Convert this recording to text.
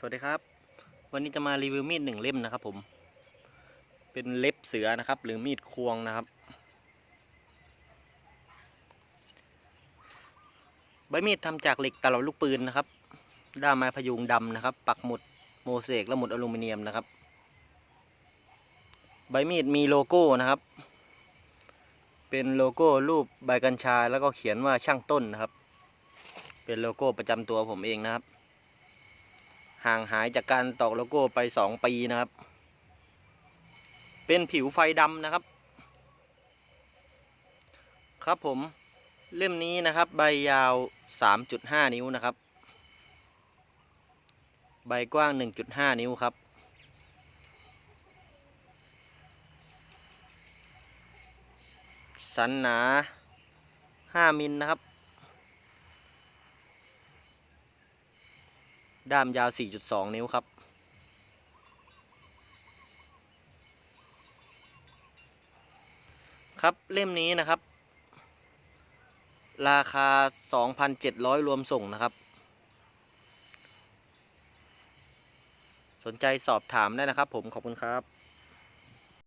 สวัสดีครับ วันนี้จะมารีวิวมีดหนึ่งเล่มนะครับผม เป็นเล็บเสือนะครับ หรือมีดควงนะครับ ใบมีดทำจากเหล็กตลอดลูกปืนนะครับ ด้ามไม้พยุงดำนะครับ ปักหมุดโมเสกและหมุดอลูมิเนียมนะครับ ใบมีดมีโลโก้นะครับ เป็นโลโก้รูปใบกัญชาแล้วก็เขียนว่าช่างต้นนะครับ เป็นโลโก้ประจำตัวผมเองนะครับ ห่างหายจากการตอกโลโก้ไปสองปีนะครับ เป็นผิวไฟดำนะครับ ครับผมเล่มนี้นะครับ ใบยาว 3.5 นิ้วนะครับ ใบกว้าง 1.5 นิ้วครับ สันหนา 5 มิลนะครับ ด้ามยาว 4.2 นิ้วครับ ครับเล่มนี้นะครับ ราคา 2,700 รวมส่งนะครับ สนใจสอบถามได้นะครับผมขอบคุณครับ